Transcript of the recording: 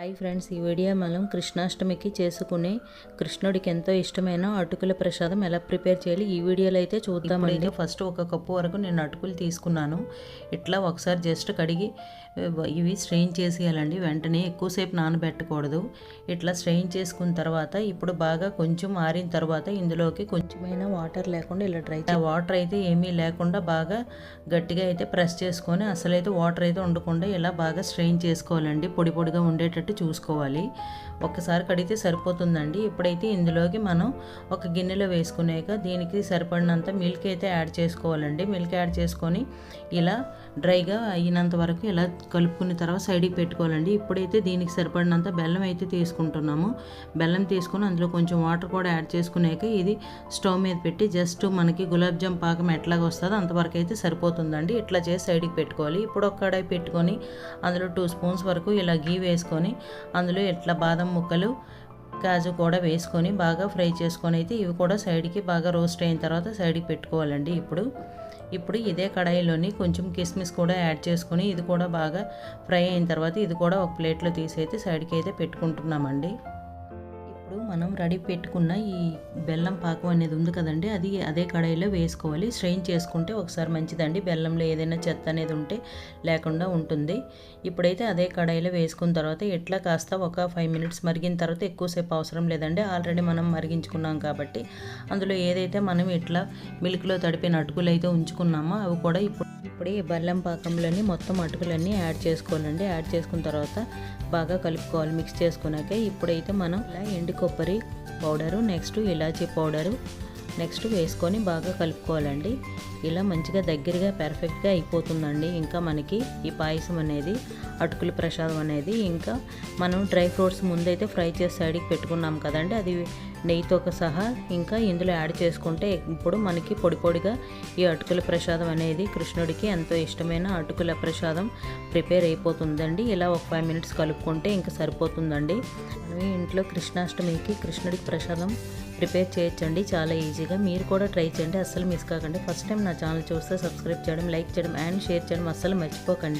Hi friends ఈ video మనం కృష్ణాష్టమికి చేసుకునే కృష్ణుడికి ఎంతో ఇష్టమైన అటుకుల ప్రసాదం ఎలా ప్రిపేర్ చేయాలి ఈ వీడియోలో అయితే చూద్దామండి. ఫస్ట్ ఒక కప్పు వరకు నేను అటుకులు తీసుకున్నాను. ఇట్లా ఒకసారి జస్ట్ కడిగి ఇవి స్ట్రెయిన్ చేసేయాలండి. వెంటనే ఎక్కువసేపు నానబెట్టకూడదు. ఇట్లా స్ట్రెయిన్ చేసుకున్న తర్వాత ఇప్పుడు బాగా కొంచెం ఆరిన తర్వాత ఇందులోకి కొంచెమైనా వాటర్ లేకుండా ఇలా డ్రై వాటర్ అయితే ఏమీ లేకుండా బాగా గట్టిగా అయితే ప్రెస్ చేసుకొని అసలైతే వాటర్ అయితే ఉండకుండా ఇలా బాగా స్ట్రెయిన్ చేసుకోవాలండి. పొడి పొడిగా ఉండేటట్టు చూసుకోవాలి. ఒక్కసారి కడిగితే సరిపోతుందండి. ఇప్పుడైతే ఇందులోకి మనం ఒక గిన్నెలో వేసుకునేక దీనికి సరిపడినంత మిల్క్ అయితే యాడ్ చేసుకోవాలండి. మిల్క్ యాడ్ చేసుకొని ఇలా డ్రైగా అయినంత వరకు ఇలా కలుపుకున్న తర్వాత సైడ్కి పెట్టుకోవాలండి. ఇప్పుడైతే దీనికి సరిపడినంత బెల్లం అయితే తీసుకుంటున్నాము. బెల్లం తీసుకొని అందులో కొంచెం వాటర్ కూడా యాడ్ చేసుకునేక ఇది స్టవ్ మీద పెట్టి జస్ట్ మనకి గులాబ్ జామ్ పాకం ఎట్లాగ వస్తుందో అంతవరకు అయితే సరిపోతుందండి. ఇట్లా చేసి సైడ్కి పెట్టుకోవాలి. ఇప్పుడు ఒక కడాయి పెట్టుకొని అందులో టూ స్పూన్స్ వరకు ఇలా గీ వేసుకొని అందులో ఇట్లా బాదం ముక్కలు కాజు కూడా వేసుకొని బాగా ఫ్రై చేసుకొని అయితే ఇవి కూడా సైడ్కి బాగా రోస్ట్ అయిన తర్వాత సైడ్కి పెట్టుకోవాలండి ఇప్పుడు. ఇప్పుడు ఇదే కడాయిలోని కొంచెం కిస్మిస్ కూడా యాడ్ చేసుకొని ఇది కూడా బాగా ఫ్రై అయిన తర్వాత ఇది కూడా ఒక ప్లేట్లో తీసి అయితే సైడ్కి అయితే పెట్టుకుంటున్నామండి. ఇప్పుడు మనం రెడీ పెట్టుకున్న ఈ బెల్లం పాకం అనేది ఉంది కదండి అది అదే కడాయిలో వేసుకోవాలి. స్ట్రెయిన్ చేసుకుంటే ఒకసారి మంచిదండి. బెల్లంలో ఏదైనా చెత్త అనేది ఉంటే లేకుండా ఉంటుంది. ఇప్పుడైతే అదే కడాయిలో వేసుకున్న తర్వాత ఎట్లా కాస్త ఒక ఫైవ్ మినిట్స్ మరిగిన తర్వాత ఎక్కువసేపు అవసరం లేదండి. ఆల్రెడీ మనం మరిగించుకున్నాం కాబట్టి. అందులో ఏదైతే మనం ఇట్లా మిల్క్లో తడిపిన అటుకులు అయితే ఉంచుకున్నామో అవి కూడా ఇప్పుడు ఇప్పుడు ఈ బెల్లం పాకంలోని మొత్తం అటుకులన్నీ యాడ్ చేసుకోవాలండి. యాడ్ చేసుకున్న తర్వాత బాగా కలుపుకోవాలి మిక్స్ చేసుకున్నాక ఇప్పుడైతే మనం ఇలా ఎండు కొబ్బరి పౌడరు నెక్స్ట్ ఇలాచీ పౌడరు నెక్స్ట్ వేసుకొని బాగా కలుపుకోవాలండి. ఇలా మంచిగా దగ్గరగా పెర్ఫెక్ట్గా అయిపోతుందండి. ఇంకా మనకి ఈ పాయసం అనేది అటుకుల ప్రసాదం అనేది. ఇంకా మనం డ్రై ఫ్రూట్స్ ముందైతే ఫ్రై చేసి సైడ్కి పెట్టుకున్నాం కదండి. అది నెయ్యితో సహా ఇంకా ఇందులో యాడ్ చేసుకుంటే ఇప్పుడు మనకి పొడి పొడిగా ఈ అటుకుల ప్రసాదం అనేది కృష్ణుడికి ఎంతో ఇష్టమైన అటుకుల ప్రసాదం ప్రిపేర్ అయిపోతుందండి. ఇలా ఒక ఫైవ్ మినిట్స్ కలుపుకుంటే ఇంకా సరిపోతుందండి. మనం ఇంట్లో కృష్ణాష్టమికి కృష్ణుడికి ప్రసాదం ప్రిపేర్ చేయొచ్చండి. చాలా ఈజీగా. మీరు కూడా ట్రై చేయండి. అస్సలు మిస్ కాకండి. ఫస్ట్ టైం నా ఛానల్ చూస్తే సబ్స్క్రైబ్ చేయడం లైక్ చేయడం అండ్ షేర్ చేయడం అస్సలు మర్చిపోకండి.